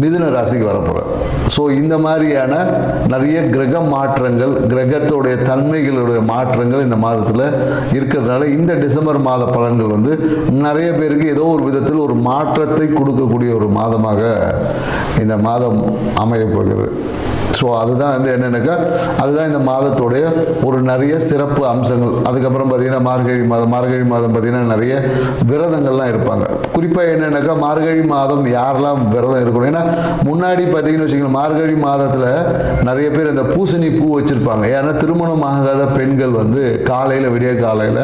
மிதுன ராசிக்கு வரப்போகிறேன் ஸோ இந்த மாதிரியான நிறைய கிரக மாற்றங்கள் கிரகத்தோடைய தன்மைகளுடைய மாற்றங்கள் இந்த மாதத்தில் இருக்கிறதுனால இந்த டிசம்பர் மாத பலன்கள் வந்து நிறைய பேருக்கு ஏதோ ஒரு விதத்தில் ஒரு மாற்றத்தை கொடுக்கக்கூடிய ஒரு மாதமாக இந்த மாதம் அமையப் போகிறது ஸோ அதுதான் வந்து என்னென்னாக்கா அதுதான் இந்த மாதத்துடைய ஒரு நிறைய சிறப்பு அம்சங்கள். அதுக்கப்புறம் பார்த்தீங்கன்னா மார்கழி மாதம் மார்கழி மாதம் பார்த்தீங்கன்னா நிறைய விரதங்கள்லாம் இருப்பாங்க. குறிப்பாக என்னென்னாக்கா மார்கழி மாதம் யாரெல்லாம் விரதம் இருக்கணும்? ஏன்னா முன்னாடி பார்த்தீங்கன்னு வச்சுக்கோங்களேன் மார்கழி மாதத்தில் நிறைய பேர் இந்த பூசணி பூ வச்சுருப்பாங்க. ஏன்னா திருமணம் ஆகாத பெண்கள் வந்து காலையில் விடிய காலையில்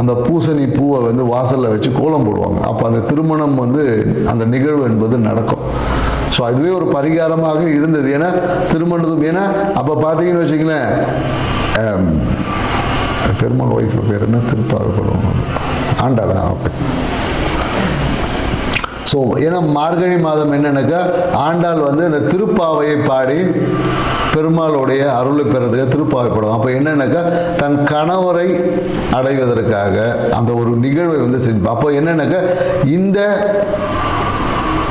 அந்த பூசணி பூவை வந்து வாசலில் வச்சு கோலம் போடுவாங்க. அப்போ அந்த திருமணம் வந்து அந்த நிகழ்வு என்பது நடக்கும். ஸோ அதுவே ஒரு பரிகாரமாக இருந்தது. ஏன்னா திருமணத்தும் ஏன்னா அப்போ பார்த்தீங்கன்னு வச்சுங்களேன் பெருமாள் ஒய்ஃப் பேர் என்ன? திருப்பாக ஆண்டாளா ஓகே ஸோ ஏன்னா மார்கழி மாதம் என்னென்னாக்கா? ஆண்டாள் வந்து இந்த திருப்பாவையை பாடி பெருமாளுடைய அருளை பெறதுக்கு திருப்பாவை அப்போ என்னென்னாக்கா? தன் கணவரை அடைவதற்காக அந்த ஒரு நிகழ்வை வந்து செஞ்சு அப்போ என்னென்னாக்கா? இந்த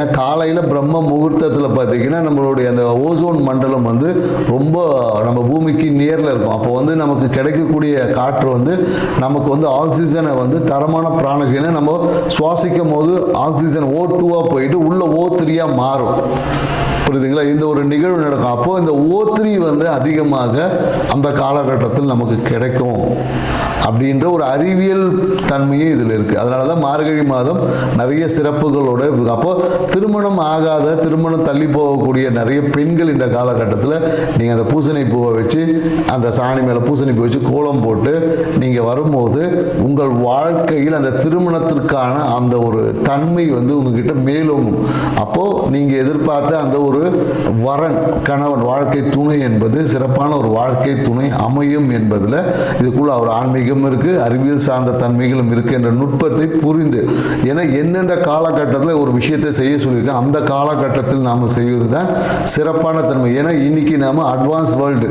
ஏன்னா காலையில் பிரம்ம முகூர்த்தத்தில் பார்த்தீங்கன்னா நம்மளுடைய அந்த ஓசோன் மண்டலம் வந்து ரொம்ப நம்ம பூமிக்கு நேரில் இருக்கும். அப்போ வந்து நமக்கு கிடைக்கக்கூடிய காற்று வந்து நமக்கு வந்து ஆக்சிஜனை வந்து தரமான பிராணகினை நம்ம சுவாசிக்கும் போது ஆக்சிஜன் ஓ டூவாக போயிட்டு உள்ள ஓ த்ரீயாக மாறும். புரியுதுங்களா? இந்த ஒரு நிகழ்வு நடக்கும். அப்போது இந்த ஓ த்ரீ வந்து அதிகமாக அந்த காலகட்டத்தில் நமக்கு கிடைக்கும். அப்படின்ற ஒரு அறிவியல் தன்மையே இதில் இருக்குது அதனால தான் மார்கழி மாதம் நிறைய சிறப்புகளோட அப்போ திருமணம் ஆகாத திருமணம் தள்ளி போகக்கூடிய நிறைய பெண்கள் இந்த காலகட்டத்தில் நீங்கள் அந்த பூசணி பூவை வச்சு அந்த சாணி மேலே பூசணி பூ வச்சு கோலம் போட்டு நீங்கள் வரும்போது உங்கள் வாழ்க்கையில் அந்த திருமணத்திற்கான அந்த ஒரு தன்மை வந்து உங்ககிட்ட மேலோங்கும். அப்போது நீங்கள் எதிர்பார்த்த அந்த ஒரு வரன் கணவன் வாழ்க்கை துணை என்பது சிறப்பான ஒரு வாழ்க்கை துணை அமையும் என்பதில் இதுக்குள்ள ஒரு ஆன்மீகம் இருக்கு அறிவியல் சார்ந்த தன்மைகளும் இருக்குது என்ற நுட்பத்தை புரிந்து ஏன்னா எந்தெந்த காலகட்டத்தில் ஒரு விஷயத்தை செய்ய சொல்லியிருக்கோம் அந்த காலகட்டத்தில் நாம் செய்வது தான் சிறப்பான தன்மை. ஏன்னா இன்னைக்கு நாம அட்வான்ஸ் வேர்ல்டு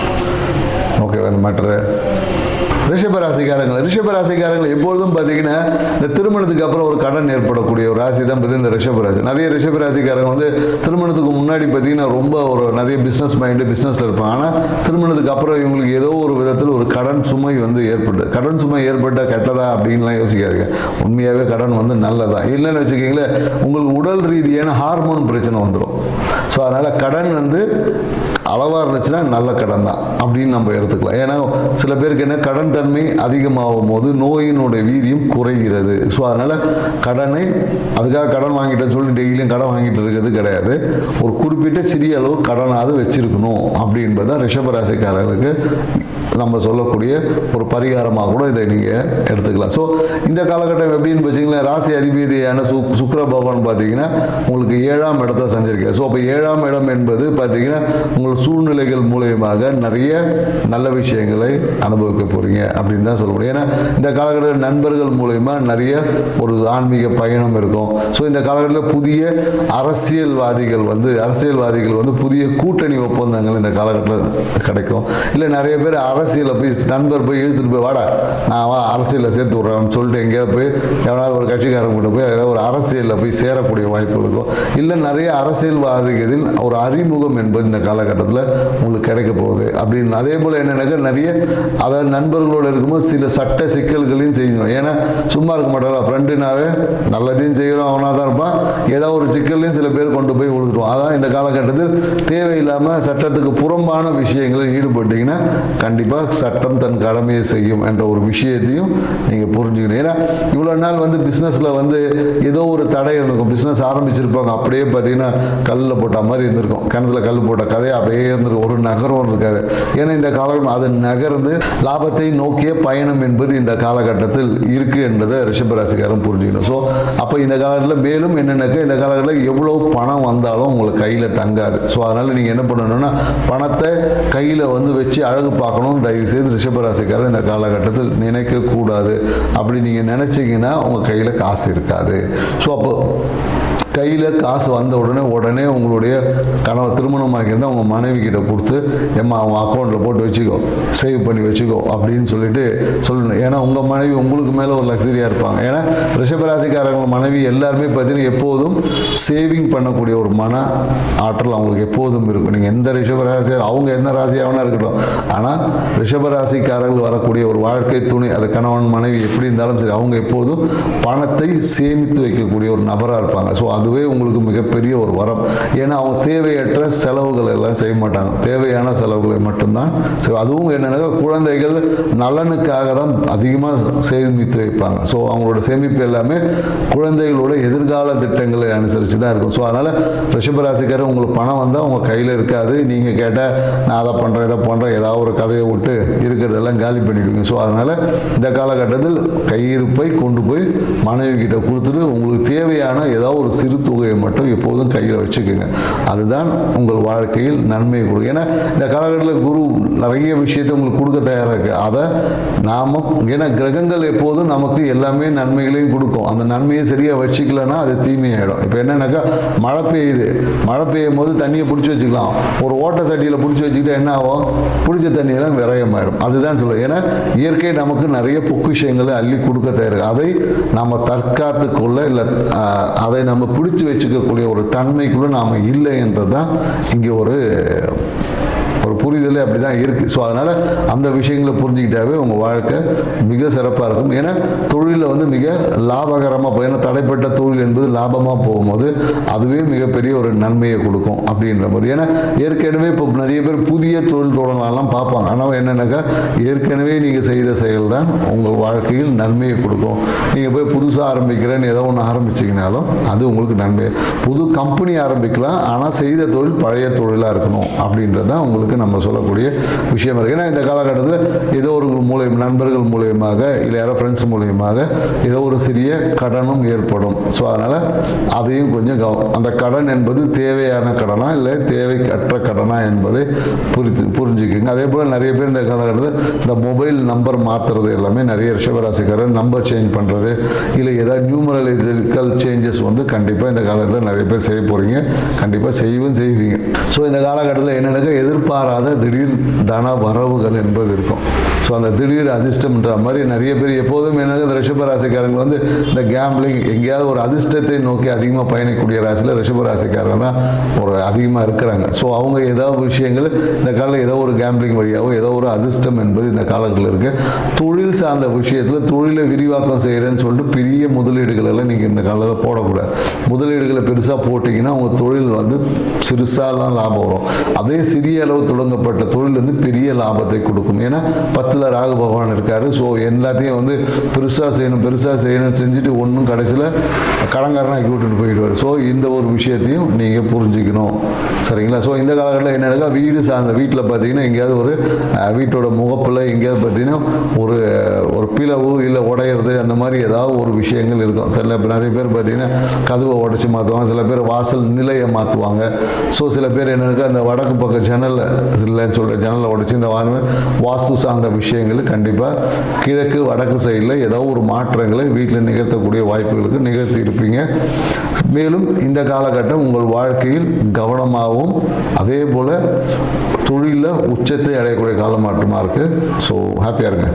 ஓகே அந்த மேட்ரு ரிஷபராசிக்காரங்க ரிஷபராசிக்காரங்கள் எப்பொழுதும் பார்த்தீங்கன்னா இந்த திருமணத்துக்கு அப்புறம் ஒரு கடன் ஏற்படக்கூடிய ஒரு ராசி தான் பார்த்தீங்கன்னா இந்த ரிஷபராசி. நிறைய ரிஷபராசிக்காரங்க வந்து திருமணத்துக்கு முன்னாடி பார்த்தீங்கன்னா ரொம்ப ஒரு நிறைய பிஸ்னஸ் மைண்டு பிஸ்னஸில் இருப்பாங்க. ஆனால் திருமணத்துக்கு அப்புறம் இவங்களுக்கு ஏதோ ஒரு விதத்தில் ஒரு கடன் சுமை வந்து ஏற்பட்டு கடன் சுமை ஏற்பட்டால் கெட்டதா அப்படின்லாம் யோசிக்காதீங்க. உண்மையாகவே கடன் வந்து நல்லதா? இல்லைன்னு வச்சுக்கிங்களேன் உங்களுக்கு உடல் ரீதியான ஹார்மோன் பிரச்சனை வந்துடும் ஸோ அதனால் கடன் வந்து அளவாக இருந்துச்சுன்னா நல்ல கடன் தான் அப்படின்னு நம்ம எடுத்துக்கலாம். ஏன்னா சில பேருக்கு என்ன கடன் கடன்மை அதிகமாகும் போது நோயினுடைய வீரியம் குறைகிறது. ஸோ அதனால் கடனை அதுக்காக கடன் வாங்கிட்டேன்னு சொல்லி டெய்லியும் கடன் வாங்கிட்டு இருக்கிறது கிடையாது. ஒரு குறிப்பிட்ட சிறிய அளவு கடனாவது வச்சிருக்கணும் அப்படின்றது தான் ரிஷபராசிக்காரர்களுக்கு நம்ம சொல்லக்கூடிய ஒரு பரிகாரமாக கூட இதை நீங்கள் எடுத்துக்கலாம். ஸோ இந்த காலகட்டம் எப்படின்னு வச்சிங்களேன் ராசி அதிபதியான சு சுக்கர பகவான் பார்த்தீங்கன்னா உங்களுக்கு ஏழாம் இடத்த சஞ்சரிக்க ஸோ அப்போ ஏழாம் இடம் என்பது பார்த்தீங்கன்னா உங்கள் சூழ்நிலைகள் மூலயமாக நிறைய நல்ல விஷயங்களை அனுபவிக்க போகிறீங்க அப்படின்னு தான் சொல்ல முடியும். ஏன்னா இந்த காலகட்டத்தில் நண்பர்கள் மூலயமா நிறைய ஒரு ஆன்மீக பயணம் இருக்கும். ஸோ இந்த காலகட்டத்தில் புதிய அரசியல்வாதிகள் வந்து அரசியல்வாதிகள் வந்து புதிய கூட்டணி ஒப்பந்தங்கள் இந்த காலகட்டத்தில் கிடைக்கும். இல்லை நிறைய பேர் அரசியலை போய் நண்பர் போய் இழுத்துட்டு போய் வாடா நான் வா அரசியலில் சேர்த்து விட்றேன்னு சொல்லிட்டு எங்கேயாவது போய் எவனாவது ஒரு கட்சிக்காரங்க கூட போய் ஏதாவது ஒரு அரசியலில் போய் சேரக்கூடிய வாய்ப்பு இருக்கும். இல்லை நிறைய அரசியல்வாதிகளில் ஒரு அறிமுகம் என்பது இந்த காலகட்டத்தில் உங்களுக்கு கிடைக்க போகுது. அப்படின்னு அதே போல் என்னென்னாக்கா நிறைய அதாவது நண்பர்களோடு இருக்கும்போது சில சட்ட சிக்கல்களையும் செய்யணும். ஏன்னா சும்மா இருக்க மாட்டாங்களா? ஃப்ரெண்டுனாவே நல்லதையும் செய்கிறோம் அவனாக தான் இருப்பான். ஏதோ ஒரு சிக்கல்லையும் சில பேர் கொண்டு போய் விழுந்துருவோம் அதான் இந்த காலகட்டத்தில் தேவையில்லாமல் சட்டத்துக்கு புறம்பான விஷயங்களில் ஈடுபட்டீங்கன்னா கண்டிப்பாக சட்டம் தன் கடமையை செய்யும் என்ற ஒரு விஷயத்தையும் நீங்கள் புரிஞ்சுக்கணும். ஏன்னா இவ்வளோ நாள் வந்து பிஸ்னஸில் வந்து ஏதோ ஒரு தடை இருந்திருக்கும். பிஸ்னஸ் ஆரம்பிச்சிருப்பாங்க. அப்படியே பார்த்தீங்கன்னா கல்லில் போட்ட மாதிரி இருந்திருக்கும். கிணத்துல கல் போட்ட கதையை அப்படியே இருந்திருக்கும். ஒரு நகரம் இருக்காது. ஏன்னா இந்த காலகட்டம் அது நகர்ந்து லாபத்தை நோக்கிய பயணம் என்பது இந்த காலகட்டத்தில் இருக்கு என்பதை ரிஷபராசிக்காரன் புரிஞ்சுக்கணும். ஸோ அப்போ இந்த காலகட்டத்தில் மேலும் என்னென்னாக்கா இந்த காலகட்டத்தில் எவ்வளோ பணம் வந்தாலும் உங்களுக்கு கையில் தங்காது. ஸோ அதனால் நீங்கள் என்ன பண்ணணும்னா பணத்தை கையில் வந்து வச்சு அழகு பார்க்கணும். தயவு செய்து ரிஷபராசிக்காரர் இந்த காலகட்டத்தில் நினைக்கக்கூடாது. அப்படி நீங்கள் நினச்சிங்கன்னா உங்கள் கையில் காசு இருக்காது. ஸோ அப்போ கையில் காசு வந்த உடனே உடனே உங்களுடைய கணவர் திருமணமாக்கியிருந்தால் உங்கள் மனைவி கிட்ட கொடுத்து ஏம்மா அவங்க அக்கௌண்ட்டில் போட்டு வச்சுக்கோ சேவ் பண்ணி வச்சுக்கோ அப்படின்னு சொல்லிட்டு சொல்லணும். ஏன்னா உங்கள் மனைவி உங்களுக்கு மேலே ஒரு லக்ஸரியாக இருப்பாங்க. ஏன்னா ரிஷபராசிக்காரங்க மனைவி எல்லாருமே பார்த்தீங்கன்னா எப்போதும் சேவிங் பண்ணக்கூடிய ஒரு மன ஆற்றல் அவங்களுக்கு எப்போதும் இருக்கும். நீங்கள் எந்த ரிஷபராசியாக அவங்க எந்த ராசியாகனா இருக்கட்டும். ஆனால் ரிஷபராசிக்காரர்கள் வரக்கூடிய ஒரு வாழ்க்கை துணை அது கணவன் மனைவி எப்படி இருந்தாலும் சரி அவங்க எப்போதும் பணத்தை சேமித்து வைக்கக்கூடிய ஒரு நபராக இருப்பாங்க. ஸோ அதுவே உங்களுக்கு மிகப்பெரிய ஒரு வரம். ஏன்னா அவங்க தேவையற்ற செலவுகள் எல்லாம் செய்ய மாட்டாங்க. தேவையான செலவுகளை மட்டும்தான் ஸோ அதுவும் என்னென்னா குழந்தைகள் நலனுக்காக தான் அதிகமாக சேமித்து வைப்பாங்க. ஸோ அவங்களோட சேமிப்பு எல்லாமே குழந்தைகளோட எதிர்கால திட்டங்களை அனுசரித்து தான் இருக்கும். ஸோ அதனால் ரிஷபராசிக்காரர் உங்களுக்கு பணம் வந்தால் உங்கள் கையில் இருக்காது. நீங்கள் கேட்டால் நான் அதை பண்ணுறேன் இதை பண்ணுறேன் ஏதாவது ஒரு கதையை விட்டு இருக்கிறதெல்லாம் காலி பண்ணிவிடுவீங்க ஸோ அதனால் இந்த காலகட்டத்தில் கையிருப்பை கொண்டு போய் மனைவி கிட்ட கொடுத்துட்டு உங்களுக்கு தேவையான ஏதாவது ஒரு சிறு தொகையை மட்டும் எப்போதும் கையில் வச்சுக்கோங்க. அதுதான் உங்கள் வாழ்க்கையில் நன்மையை கொடுக்கும். ஏன்னா இந்த காலகட்டத்தில் குரு நிறைய விஷயத்தை உங்களுக்கு கொடுக்க தயாராக இருக்குது அதை நாம் ஏன்னா கிரகங்கள் எப்போதும் நமக்கு எல்லாமே நன்மைகளையும் கொடுக்கும். அந்த நன்மையை சரியாக வச்சுக்கலன்னா அது தீமையாயிடும். இப்போ என்னென்னாக்கா மழை பெய்யுது. மழை பெய்யும் போது தண்ணியை பிடிச்சி வச்சுக்கலாம். ஒரு ஓட்ட சட்டியில் பிடிச்சி வச்சுக்கிட்டா என்ன ஆகும்? பிடிச்ச தண்ணியெல்லாம் விரயமாயிடும். அதுதான் சொல்லுவேன் ஏன்னா இயற்கை நமக்கு நிறைய பொக்கிஷங்களை அள்ளி கொடுக்க தயாராக அதை நம்ம தற்காத்து கொள்ள இல்லை அதை நம்ம பிடித்து வச்சுக்கக்கூடிய ஒரு தன்மைக்குள்ளே நாம் இல்லை என்றதான் இங்கே ஒரு ஒரு புரிதலே அப்படி தான் இருக்குது ஸோ அதனால் அந்த விஷயங்களை புரிஞ்சுக்கிட்டாவே உங்கள் வாழ்க்கை மிக சிறப்பாக இருக்கும். ஏன்னா தொழிலில் வந்து மிக லாபகரமாக போகும் ஏன்னா தடைப்பட்ட தொழில் என்பது லாபமாக போகும்போது அதுவே மிகப்பெரிய ஒரு நன்மையை கொடுக்கும் அப்படின்ற போது ஏன்னா ஏற்கனவே இப்போ நிறைய பேர் புதிய தொழில் தொடங்கலாம் பார்ப்பாங்க. ஆனால் என்னென்னாக்கா ஏற்கனவே நீங்கள் செய்த செயல் தான் உங்கள் வாழ்க்கையில் நன்மையை கொடுக்கும். நீங்கள் போய் புதுசாக ஆரம்பிக்கிறேன்னு ஏதோ ஒன்று ஆரம்பிச்சிங்கனாலும் அது உங்களுக்கு நன்மை. புது கம்பெனி ஆரம்பிக்கலாம் ஆனால் செய்த தொழில் பழைய தொழிலாக இருக்கணும் அப்படின்றது தான் உங்களுக்கு நம்ம சொல்லக்கூடிய விஷயம் இருக்குது ஏன்னா இந்த காலகட்டத்தில் ஏதோ ஒரு மூலியம் நண்பர்கள் மூலியமாக இல்லை யாரோ ஃப்ரெண்ட்ஸ் மூலியமாக ஏதோ ஒரு சிறிய கடனும் ஏற்படும். ஸோ அதனால் அதையும் கொஞ்சம் கவனம் அந்த கடன் என்பது தேவையான கடனா இல்லை தேவைக்கற்ற கடனா என்பதை புரித்து புரிஞ்சுக்குங்க. அதே போல் நிறைய பேர் இந்த காலகட்டத்தில் இந்த மொபைல் நம்பர் மாற்றுறது எல்லாமே நிறைய ரிஷபராசிக்காரர் நம்பர் சேஞ்ச் பண்ணுறது இல்லை ஏதாவது நியூமரலிக்கல் சேஞ்சஸ் வந்து கண்டிப்பாக இந்த காலகட்டத்தில் நிறைய பேர் செய்ய போகிறீங்க கண்டிப்பாக செய்யவும் செய்வீங்க. ஸோ இந்த காலகட்டத்தில் என்னென்னாக்கா எதிர்பாராத திடீர் தன வரவுகள் என்பது இருக்கும். ஸோ அந்த திடீர் அதிர்ஷ்டம்ன்ற மாதிரி நிறைய பேர் எப்போதும் என்ன இந்த ரிஷபராசிக்காரங்க வந்து இந்த கேம்பிளிங் எங்கேயாவது ஒரு அதிர்ஷ்டத்தை நோக்கி அதிகமாக பயணிக்கக்கூடிய ராசியில் ரிஷபராசிக்காரங்க தான் ஒரு அதிகமாக இருக்கிறாங்க. ஸோ அவங்க ஏதாவது விஷயங்கள் இந்த காலத்தில் ஏதோ ஒரு கேம்பிளிங் வழியாகவோ ஏதோ ஒரு அதிர்ஷ்டம் என்பது இந்த காலத்தில் இருக்குது தொழில் சார்ந்த விஷயத்தில் தொழிலை விரிவாக்கம் செய்கிறேன்னு சொல்லிட்டு பெரிய முதலீடுகள் எல்லாம் நீங்கள் இந்த காலத்தில் போடக்கூடாது. முதலீடுகளை பெருசாக போட்டிங்கன்னா உங்கள் தொழில் வந்து சிறுசாக தான் லாபம் வரும். அதே சிறிய அளவு தொடங்கப்பட்ட தொழில் வந்து பெரிய லாபத்தை கொடுக்கும். ஏன்னா பத்தில் ராகு பகவான் இருக்காரு. ஸோ எல்லாத்தையும் வந்து பெருசாக செய்யணும் பெருசாக செய்யணும் செஞ்சுட்டு ஒன்றும் கடைசியில் கடங்காரனாக்கி விட்டுட்டு போயிடுவார். ஸோ இந்த ஒரு விஷயத்தையும் நீங்கள் புரிஞ்சுக்கணும். சரிங்களா? ஸோ இந்த காலகட்டத்தில் என்ன வீடு சார்ந்த வீட்டில் பார்த்தீங்கன்னா எங்கேயாவது ஒரு வீட்டோட முகப்பில் எங்கேயாவது பார்த்தீங்கன்னா ஒரு ஒரு பிளவு இல்லை உடையிறது அந்த மாதிரி ஏதாவது ஒரு விஷயங்கள் இருக்கும். சில நிறைய பேர் பார்த்தீங்கன்னா கதவை உடைச்சி மாற்றுவாங்க சில பேர் வாசல் நிலையை மாற்றுவாங்க ஸோ சில பேர் என்ன இருக்கா அந்த வடக்கு பக்கம் ஜன்னலில் இல்லைன்னு சொல்கிற ஜன்னலை உடைச்சி இந்த வாரம் வாஸ்து சார்ந்த விஷயங்கள் கண்டிப்பாக கிழக்கு வடக்கு சைடில் ஏதோ ஒரு மாற்றங்களை வீட்டில் நிகழ்த்தக்கூடிய வாய்ப்புகளுக்கு நிகழ்த்தி இருப்பீங்க. மேலும் இந்த காலகட்டம் உங்கள் வாழ்க்கையில் கவனமாகவும் அதே போல் தொழிலில் உச்சத்தை அடையக்கூடிய காலமாற்றமாக இருக்குது ஸோ ஹாப்பியாக இருங்க.